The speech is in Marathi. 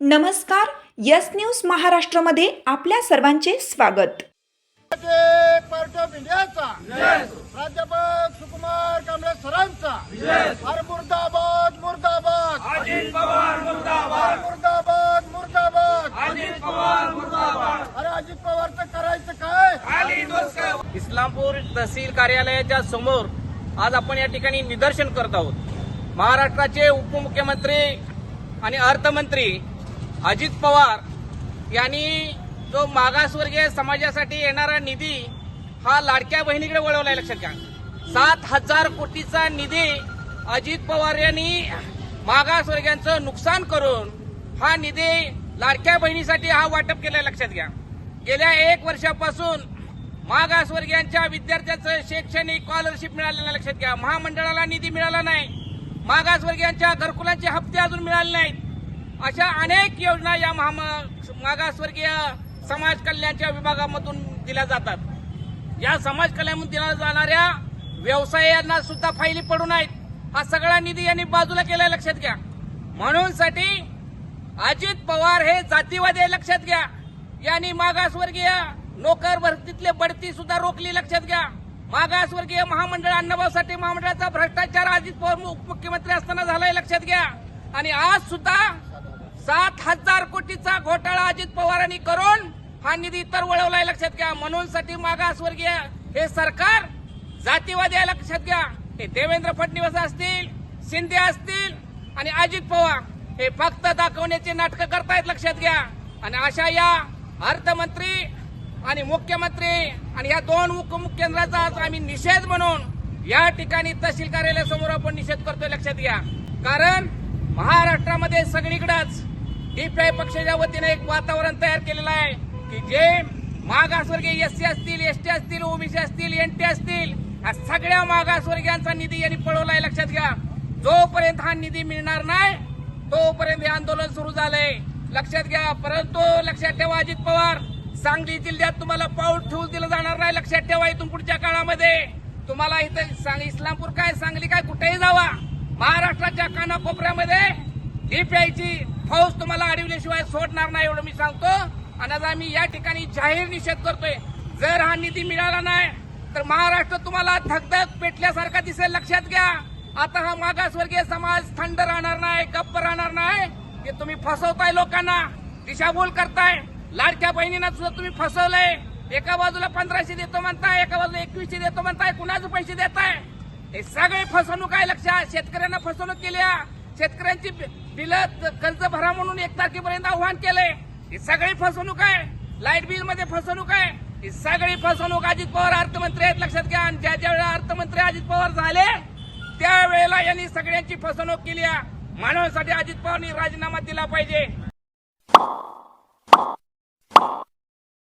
नमस्कार यस न्यूज महाराष्ट्रमध्ये आपल्या सर्वांचे स्वागत. एक पार्टी ऑफ इंडियाचा प्राध्यापक सुकुमार कांबळे सरांचा. अरे मुर्दाबाद मुर्दाबाद. अजित पवार मुर्दाबाद. मुर्दाबाद मुर्दाबाद. अजित पवार मुर्दाबाद. अरे अजित पवारचं करायचं काय? इस्लामपूर तहसील कार्यालयाच्या समोर आज आपण या ठिकाणी निदर्शन करत आहोत. महाराष्ट्राचे उपमुख्यमंत्री आणि अर्थमंत्री अजित पवार यांनी जो मागासवर्गीय समाजासाठी येणारा निधी हा लाडक्या बहिणीकडे वळवलाय लक्षात घ्या. सात हजार कोटीचा निधी अजित पवार यांनी मागासवर्गीयांचं नुकसान करून हा निधी लाडक्या बहिणीसाठी हा वाटप केलाय लक्षात घ्या. गेल्या एक वर्षापासून मागासवर्गीयांच्या विद्यार्थ्यांचं शैक्षणिक स्कॉलरशिप मिळालं नाही लक्षात घ्या. महामंडळाला निधी मिळाला नाही. मागासवर्गीयांच्या घरकुलांचे हप्ते अजून मिळाले नाहीत. अशा अनेक योजना या मागासवर्गीय समाज कल्याणच्या विभागामधून दिल्या जातात. या समाज कल्याणमधून दिल्या जाणाऱ्या व्यवसायांना सुद्धा फायली पडू नयेत हा सगळा निधी यांनी बाजूला केलाय लक्षात घ्या. म्हणून साठी अजित पवार हे जातीवादी लक्षात घ्या. यांनी मागासवर्गीय नोकर भरतीतले बढती सुद्धा रोखली लक्षात घ्या. मागासवर्गीय महामंडळ अण्णाभाऊसाठी महामंडळाचा भ्रष्टाचार अजित पवार उपमुख्यमंत्री असताना झालाय लक्षात घ्या. आणि आज सुद्धा सात हजार कोटीचा घोटाळा अजित पवारांनी करून हा निधी इतर वळवलाय लक्षात घ्या. म्हणून साठी मागासवर्गीय हे सरकार जातीवादी आहे लक्षात घ्या. हे देवेंद्र फडणवीस असतील शिंदे असतील आणि अजित पवार हे फक्त दाखवण्याची नाटकं करतायत लक्षात घ्या. आणि अशा या अर्थमंत्री आणि मुख्यमंत्री आणि या दोन उपमुख्यमंत्र्यांचा आज आम्ही निषेध म्हणून या ठिकाणी तहसील कार्यालयासमोर आपण निषेध करतोय लक्षात घ्या. कारण महाराष्ट्रामध्ये सगळीकडेच डीपीआय पक्षाच्या वतीनं एक वातावरण तयार केलेलं आहे की जे मागासवर्गीय एससी असतील एसटी असतील ओबीसी असतील एनटी असतील हा सगळ्या मागासवर्गीयांचा निधी यांनी पळवला आहे. लक्षात घ्या. जोपर्यंत हा निधी मिळणार नाही तोपर्यंत हे आंदोलन सुरू झालंय. लक्षात घ्या. परंतु लक्षात ठेवा अजित पवार सांगली जिल्ह्यात तुम्हाला पाऊल ठेवून दिलं जाणार नाही. लक्षात ठेवा इथून पुढच्या काळामध्ये. तुम्हाला इथं सांग इस्लामपूर काय सांगली काय कुठेही जावा. महाराष्ट्राच्या कानाकोपऱ्यामध्ये डीपीआयची फौज तुम्हाला अडविल्याशिवाय सोडणार नाही एवढं मी सांगतो. आणि आज आम्ही या ठिकाणी जाहीर निषेध करतोय. जर हा निधी मिळाला नाही तर महाराष्ट्र तुम्हाला धगधग पेटल्यासारखा दिसेल. लक्षात घ्या. आता हा मागासवर्गीय समाज थंड राहणार नाही गप्प राहणार नाही. की तुम्ही फसवताय लोकांना. दिशाभूल करताय. लाडक्या बहिणींना सुद्धा तुम्ही फसवलंय. एका बाजूला पंधराशे देतो म्हणताय एका बाजूला एकवीसशे देतो म्हणताय कुणाचे पैसे देताय? हे सगळे फसवणूक आहे लक्षात. शेतकऱ्यांना फसवणूक केली शेतकऱ्यांची तिला कर्ज भरा म्हणून एक तारखेपर्यंत आव्हान केलंय. ही सगळी फसवणूक आहे. लाइट बिलमध्ये फसवणूक आहे. ही सगळी फसवणूक अजित पवार अर्थमंत्री आहेत. लक्षात घ्या. आणि ज्या ज्या वेळेला अर्थमंत्री अजित पवार झाले त्यावेळेला यांनी सगळ्यांची फसवणूक केली आहे. म्हणून अजित पवारनी राजीनामा दिला पाहिजे.